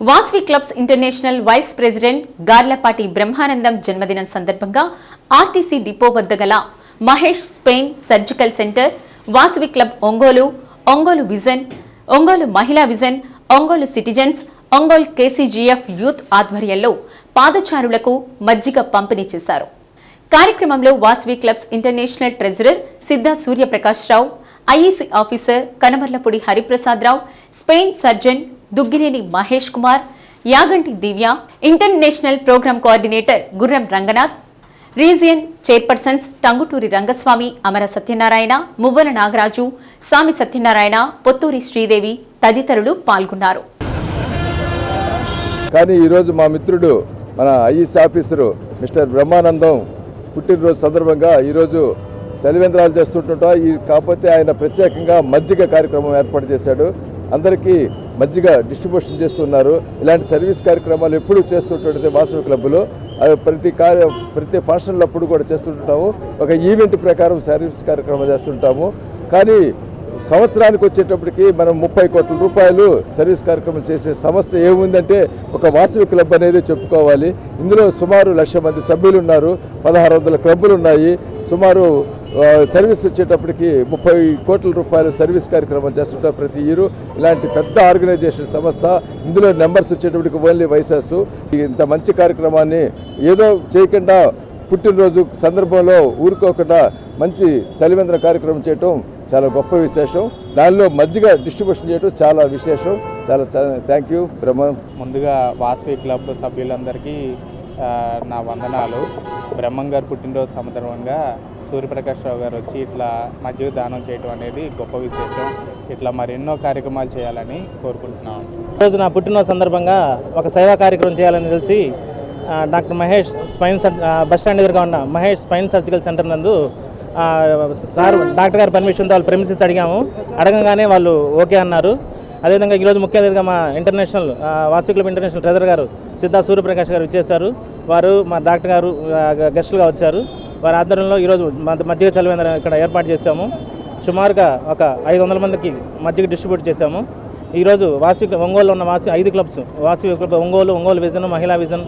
Vasavi clubs international vice president Garlapati Brahmanandam జన్మదినం సందర్భంగా RTC depot వద్ద గల Mahesh spine surgical centre Vasavi club Ongole Ongole vision Ongole మహిళా vision Ongole citizens Ongole KCGF youth ఆధ్వర్యంలో పాదచారులకు మజ్జిగ పంపిణీ చేశారు. కార్యక్రమంలో Vasavi clubs international treasurer Siddha Suryaprakash Rao IEC officer Kanamarlapudi Hariprasadarao spine surgeon Duggireni Mahesh Kumar Yaganti Divya international programme coordinator Gurram Ranganath region chairpersons Tanguturi Rangaswamy Amara Satyanarayana Muvvala Nagaraju Sami Satyanarayana Potturi Sridevi తదితరులు పాల్గొన్నారు. కానీ ఈరోజు మా మిత్రుడు మన is officer mister Brahmanandam పుట్టినరోజు సందర్భంగా ఈరోజు చలివేంద్రాలు చేస్తుంటుంటా. ఈ కాకపోతే ఆయన ప్రత్యేకంగా మజ్జిగ కార్యక్రమం ఏర్పాటు చేశాడు. అందరికీ మజ్జిగ డిస్ట్రిబ్యూషన్ చేస్తున్నారు. ఇలాంటి సర్వీస్ కార్యక్రమాలు ఎప్పుడూ చేస్తుంటుంది వాసవి క్లబ్లో అవి ప్రతి కార్య ప్రతి ఫంక్షన్లప్పుడు కూడా చేస్తుంటాము ఒక ఈవెంట్ ప్రకారం సర్వీస్ కార్యక్రమం చేస్తుంటాము. కానీ సంవత్సరానికి వచ్చేటప్పటికి మనం ముప్పై కోట్ల రూపాయలు సర్వీస్ కార్యక్రమం చేసే సంస్థ ఏముందంటే ఒక వాసవి క్లబ్ అనేది చెప్పుకోవాలి. ఇందులో సుమారు లక్ష మంది సభ్యులు ఉన్నారు. పదహారు వందల క్లబ్బులు ఉన్నాయి. సుమారు సర్వీస్ వచ్చేటప్పటికి ముప్పై కోట్ల రూపాయలు సర్వీస్ కార్యక్రమం చేస్తుంటారు ప్రతి ఇయర్. ఇలాంటి పెద్ద ఆర్గనైజేషన్ సంస్థ ఇందులో నెంబర్స్ వచ్చేటప్పటికి ఓన్లీ వైసెస్. ఇంత మంచి కార్యక్రమాన్ని ఏదో చేయకుండా పుట్టినరోజు సందర్భంలో ఊరుకోకుండా మంచి చలివేంద్ర కార్యక్రమం చేయటం చాలా గొప్ప విశేషం. దానిలో మజ్జిగ డిస్ట్రిబ్యూషన్ చేయటం చాలా విశేషం. చాలా థ్యాంక్ యూ బ్రహ్మ. ముందుగా వాసవి క్లబ్ సభ్యులందరికీ నా వందనాలు. బ్రహ్మం గారు పుట్టినరోజు సందర్భంగా సూర్యప్రకాష్ రావు గారు వచ్చి ఇట్లా మధ్య దానం చేయటం అనేది గొప్ప విశేషం. ఇట్లా మరెన్నో కార్యక్రమాలు చేయాలని కోరుకుంటున్నాం. ఈరోజు నా పుట్టినరోజు సందర్భంగా ఒక సేవా కార్యక్రమం చేయాలని తెలిసి డాక్టర్ మహేష్ స్పైన్ సర్జ బస్ స్టాండ్ ఎదురుగా ఉన్న మహేష్ స్పైన్ సర్జికల్ సెంటర్ నందు సార్ డాక్టర్ గారి పర్మిషన్తో వాళ్ళు ప్రెమిసెస్ అడిగాము. అడగంగానే వాళ్ళు ఓకే అన్నారు. అదేవిధంగా ఈరోజు ముఖ్య అతిథిగా మా international Vasu club international treasurer గారు సిద్ధా సూర్యప్రకాష్ గారు ఇచ్చేశారు వారు మా డాక్టర్ గారు గెస్టులుగా వచ్చారు. వారి ఆధ్వర్యంలో ఈరోజు మ- మజ్జిగ చలివేంద్ర ఇక్కడ ఏర్పాటు చేశాము. సుమారుగా ఒక ఐదు వందల మందికి మజ్జిగ డిస్ట్రిబ్యూట్ చేశాము. ఈరోజు వాసి ఒంగోలు ఉన్న వాసి ఐదు clubs Vasavi club Ongole Ongole vision Mahila vision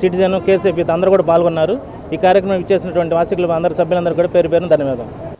citizen KCP అందరూ కూడా పాల్గొన్నారు. ఈ కార్యక్రమం ఇచ్చేసినటువంటి వాసి క్లబ్ అందరి సభ్యులందరూ కూడా పేరు పేరున ధన్యవాదాలు.